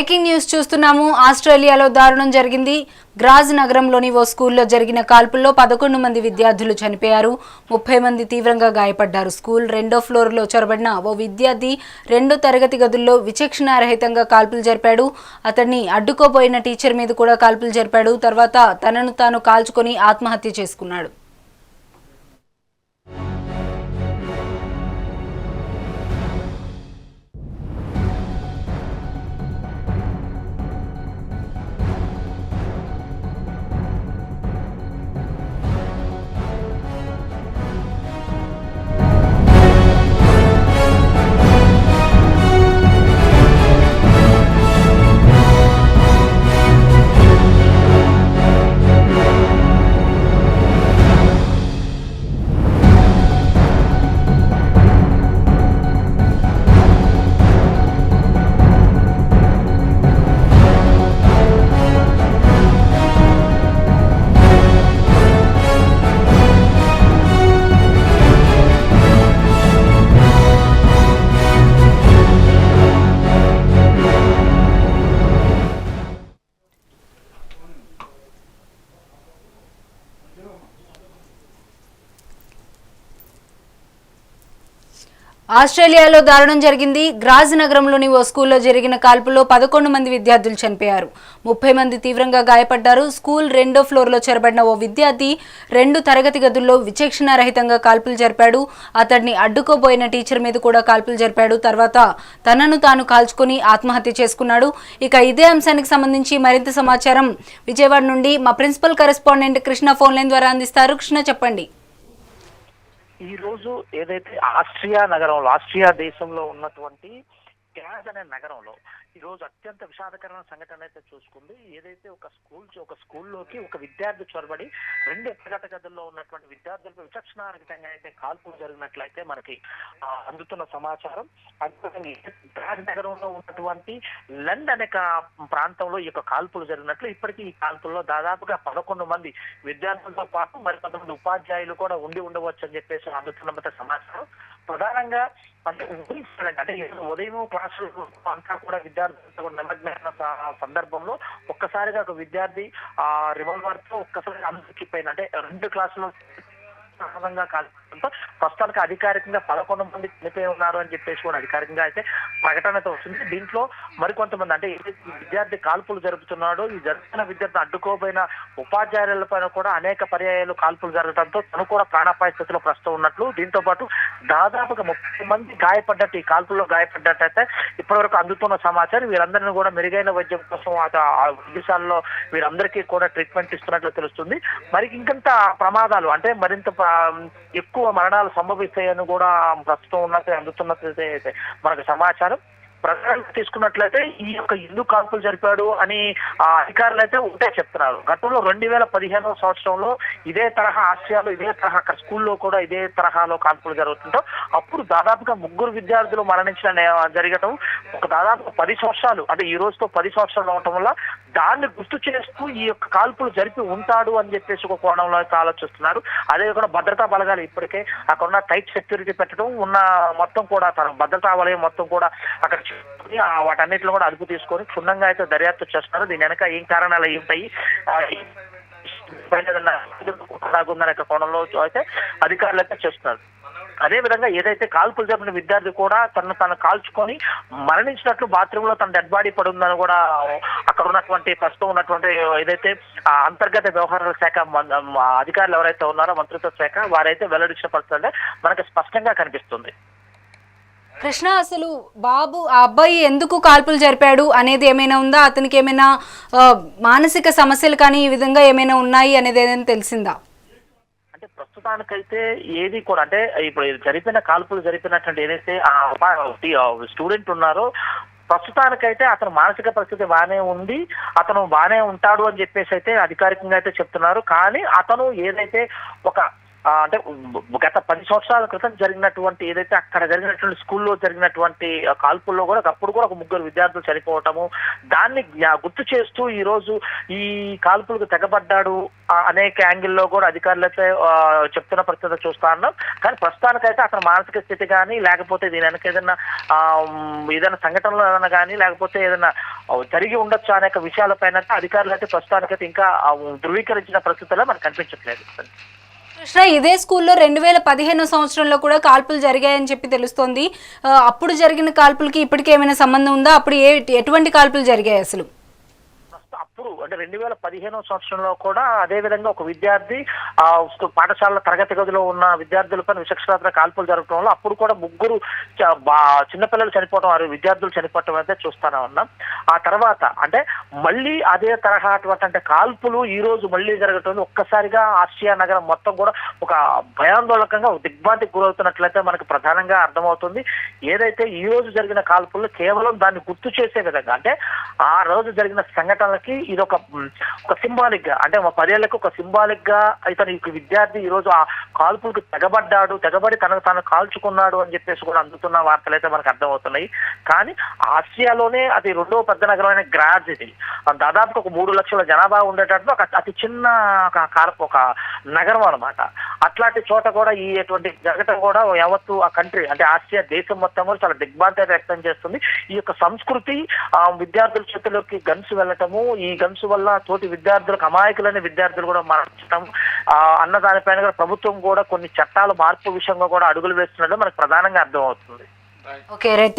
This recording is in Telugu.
బ్రేకింగ్ న్యూస్ చూస్తున్నాము. ఆస్ట్రేలియాలో దారుణం జరిగింది. గ్రాజ్ నగరంలోని ఓ స్కూల్లో జరిగిన కాల్పుల్లో పదకొండు మంది విద్యార్థులు చనిపోయారు. ముప్పై మంది తీవ్రంగా గాయపడ్డారు. స్కూల్ రెండో ఫ్లోర్లో చొరబడిన ఓ విద్యార్థి రెండో తరగతి గదుల్లో విచక్షణారహితంగా కాల్పులు జరిపాడు. అతన్ని అడ్డుకోబోయిన టీచర్ మీద కూడా కాల్పులు జరిపాడు. తర్వాత తనను తాను కాల్చుకొని ఆత్మహత్య చేసుకున్నాడు. ఆస్ట్రేలియాలో దారుణం జరిగింది. గ్రాజ్ నగరంలోని ఓ స్కూల్లో జరిగిన కాల్పుల్లో పదకొండు మంది విద్యార్థులు చనిపోయారు. ముప్పై మంది తీవ్రంగా గాయపడ్డారు. స్కూల్ రెండో ఫ్లోర్లో చొరబడిన ఓ విద్యార్థి రెండు తరగతి గదుల్లో విచక్షణారహితంగా కాల్పులు జరిపాడు. అతడిని అడ్డుకోబోయిన టీచర్ మీద కూడా కాల్పులు జరిపాడు. తర్వాత తనను తాను కాల్చుకుని ఆత్మహత్య చేసుకున్నాడు. ఇక ఇదే అంశానికి సంబంధించి మరింత సమాచారం విజయవాడ నుండి మా principal correspondent Krishna phone line ద్వారా అందిస్తారు. కృష్ణ చెప్పండి. ఈ రోజు ఏదైతే ఆస్ట్రియా నగరంలో ఆస్ట్రియా దేశంలో ఉన్నటువంటి గ్యాజ్ అనే నగరంలో ఈ రోజు అత్యంత విషాదకరమైన సంఘటన అయితే చూసుకుంది. ఏదైతే ఒక స్కూల్ ఒక స్కూల్లోకి ఒక విద్యార్థి చొరబడి రెండు తరగతి గదుల్లో ఉన్నటువంటి విద్యార్థులకు విచక్షణారహితంగా అయితే కాల్పులు జరిగినట్లయితే మనకి అందుతున్న సమాచారం. అదేవిధంగా నగరంలో ఉన్నటువంటి లండ్ అనే ప్రాంతంలో ఈ యొక్క కాల్పులు జరిగినట్లు ఇప్పటికీ ఈ కాల్పుల్లో దాదాపుగా పదకొండు మంది విద్యార్థులతో పాటు మరి కొంతమంది ఉపాధ్యాయులు కూడా ఉండి ఉండవచ్చు అని చెప్పేసి అందుతున్న సమాచారం. ప్రధానంగా అంటే ఉదయం అంటే రూమ్ ఉదయం క్లాసులు అంతా కూడా విద్యార్థులతో కూడా నిమగ్నమైన సందర్భంలో ఒక్కసారిగా ఒక విద్యార్థి ఆ రివాల్వర్తో ఒక్కసారి అందరికి పైన అంటే రెండు క్లాసులు ప్రమాదంగా కాల్పడంతో ప్రస్తుతానికి అధికారికంగా పదకొండు మంది చనిపోయి ఉన్నారు అని చెప్పేసి కూడా అధికారికంగా అయితే ప్రకటనతో వస్తుంది. దీంట్లో మరికొంతమంది అంటే విద్యార్థి కాల్పులు జరుపుతున్నాడో. ఈ జరుగుతున్న విద్యార్థిని అడ్డుకోబోయిన ఉపాధ్యాయుల పైన కూడా అనేక పర్యాయాలు కాల్పులు జరగడంతో తను కూడా ప్రాణాపాయ స్థితిలో ప్రస్తుతం ఉన్నట్లు. దీంతో పాటు దాదాపుగా ముప్పై మంది గాయపడ్డట్టు ఈ కాల్పుల్లో గాయపడ్డట్టయితే ఇప్పటివరకు అందుతున్న సమాచారం. వీరందరినీ కూడా మెరుగైన వైద్యం కోసం ఆ- ఆ వైద్యశాలలో వీరందరికీ కూడా ట్రీట్మెంట్ ఇస్తున్నట్లు తెలుస్తుంది. మరి ఇంకంత ప్రమాదాలు అంటే మరింత ఎక్కువ మరణాలు సంభవిస్తాయని కూడా ప్రస్తుతం ఉన్నట్టు అందుతున్నట్లయితే మనకు సమాచారం. ప్రధానంగా తీసుకున్నట్లయితే ఈ యొక్క హిందూ కాల్పులు జరిపాడు అని ఆ అధికారులు అయితే ఉంటే చెప్తున్నారు. గతంలో రెండు వేల పదిహేనవ సంవత్సరంలో ఇదే తరహా ఆశయాలు ఇదే తరహా అక్కడ స్కూల్లో కూడా ఇదే తరహాలో కాల్పులు జరుగుతుంటాం అప్పుడు దాదాపుగా ముగ్గురు విద్యార్థులు మరణించిన జరగటం ఒక దాదాపు పది సంవత్సరాలు అంటే ఈ రోజుతో పది సంవత్సరాలు అవటం వల్ల దాన్ని గుర్తు చేస్తూ ఈ యొక్క కాల్పులు జరిపి ఉంటాడు అని చెప్పేసి ఒక కోణంలో అయితే ఆలోచిస్తున్నారు. అదే భద్రతా బలగాలు ఇప్పటికే అక్కడ ఉన్న టైట్ సెక్యూరిటీ పెట్టడం ఉన్న మొత్తం కూడా తన భద్రతా వలయం మొత్తం కూడా అక్కడ వాటన్నిటిలో కూడా అదుపు తీసుకొని క్షుణ్ణంగా అయితే దర్యాప్తు చేస్తున్నారు దీని వెనక ఏం కారణాలు అయి ఉంటాయి? పైన కోణంలో అయితే అధికారులు అయితే చేస్తున్నారు. అదే విధంగా ఏదైతే కాల్పులు జరిపిన విద్యార్థి కూడా తను తను కాల్చుకొని మరణించినట్లు బాత్రూమ్లో తన డెడ్ బాడీ పడి ఉందని కూడా అక్కడ ఉన్నటువంటి ప్రస్తుతం ఉన్నటువంటి ఏదైతే ఆ అంతర్గత వ్యవహారాల శాఖ అధికారులు ఎవరైతే ఉన్నారో మంత్రిత్వ శాఖ వారైతే వెల్లడించిన పరిస్థితి మనకి స్పష్టంగా కనిపిస్తుంది. కృష్ణ అసలు బాబు ఆ అబ్బాయి ఎందుకు కాల్పులు జరిపాడు అనేది ఏమైనా ఉందా? అతనికి ఏమైనా మానసిక సమస్యలు కానీ ఈ విధంగా ఏమైనా ఉన్నాయి అనేది ఏదైనా తెలిసిందా? అంటే ప్రస్తుతానికైతే ఏది కూడా అంటే ఇప్పుడు జరిపిన కాల్పులు జరిపినటువంటి ఏదైతే ఆ స్టూడెంట్ ఉన్నారో ప్రస్తుతానికైతే అతను మానసిక పరిస్థితి బాగానే ఉంది అతను బాగానే ఉంటాడు అని చెప్పేసి అయితే అధికారికంగా అయితే చెప్తున్నారు. కానీ అతను ఏదైతే ఒక అంటే గత పది సంవత్సరాల క్రితం జరిగినటువంటి ఏదైతే అక్కడ జరిగినటువంటి స్కూల్లో జరిగినటువంటి కాల్పుల్లో కూడా అప్పుడు కూడా ఒక ముగ్గురు విద్యార్థులు చనిపోవటము దాన్ని గుర్తు చేస్తూ ఈ రోజు ఈ కాల్పులకు తెగబడ్డాడు అనేక యాంగిల్లో కూడా అధికారులైతే చెప్తున్న పరిస్థితి చూస్తా ఉన్నాం. కానీ ప్రస్తుతానికైతే అతని మానసిక స్థితి కానీ లేకపోతే దీని వెనక ఏదైనా ఏదైనా సంఘటనలు ఏదైనా కానీ లేకపోతే ఏదైనా జరిగి ఉండొచ్చు అనేక విషయాలపైన అయితే అధికారులు అయితే ప్రస్తుతానికైతే ఇంకా ధృవీకరించిన పరిస్థితుల్లో మనకు కనిపించట్లేదు. కృష్ణ ఇదే స్కూల్లో రెండు వేల పదిహేను సంవత్సరంలో కూడా కాల్పులు జరిగాయని చెప్పి తెలుస్తోంది. అప్పుడు జరిగిన కాల్పులకి ఇప్పటికేమైనా సంబంధం ఉందా? అప్పుడు ఏ ఎటువంటి కాల్పులు జరిగాయి అసలు? ఇప్పుడు అంటే రెండు వేల పదిహేనో సంవత్సరంలో కూడా అదే విధంగా ఒక విద్యార్థి ఆ పాఠశాల తరగతి గదిలో ఉన్న విద్యార్థులపై విచక్షణాత్మక కాల్పులు జరగడంలో అప్పుడు కూడా ముగ్గురు చ- బా- చిన్నపిల్లలు చనిపోవడం వారు విద్యార్థులు చనిపోవటం అయితే చూస్తానే ఉన్నాం. ఆ తర్వాత అంటే మళ్ళీ అదే తరహా అటువంటి అంటే కాల్పులు ఈ రోజు మళ్ళీ జరగటం ఒక్కసారిగా ఆసియా నగరం మొత్తం కూడా ఒక భయాందోళకంగా ఒక గురవుతున్నట్లయితే మనకు ప్రధానంగా అర్థమవుతుంది. ఏదైతే ఈ రోజు జరిగిన కాల్పుల్లో కేవలం దాన్ని గుర్తు చేసే విధంగా అంటే ఆ రోజు జరిగిన సంఘటనలకి ఇది ఒక ఒక సింబాలిక్గా అంటే ఒక పదేళ్ళకు ఒక సింబాలిక్గా ఇతను ఈ విద్యార్థి ఈ రోజు ఆ కాల్పులకు తెగబడ్డాడు తెగబడి తనకు తను కాల్చుకున్నాడు అని చెప్పేసి కూడా అందుతున్న వార్తలు అయితే మనకు అర్థమవుతున్నాయి. కానీ ఆసియాలోనే అది రెండో పెద్ద నగరమైన గ్రాజ్ ఇది. ఆ దాదాపు ఒక మూడు లక్షల జనాభా ఉండేటట్టు ఒక అతి చిన్న ఒక ఒక నగరం అనమాట. అట్లాంటి చోట కూడా ఈ అటువంటి జరగటం కూడా యావత్తు ఆ కంట్రీ అంటే ఆసియా దేశం మొత్తం కూడా చాలా దిగ్భ్రాంతి వ్యక్తం చేస్తుంది. ఈ యొక్క సంస్కృతి ఆ విద్యార్థుల చేతిలోకి గన్స్ వెళ్ళటము ఈ గన్స్ వల్ల తోటి విద్యార్థులకు అమాయకులైన విద్యార్థులు కూడా మరణించడం ఆ, అన్న దానిపైన కూడా ప్రభుత్వం కూడా కొన్ని చట్టాల మార్పు విషయంగా కూడా అడుగులు వేస్తున్నట్టు మనకు ప్రధానంగా అర్థమవుతుంది. ఓకే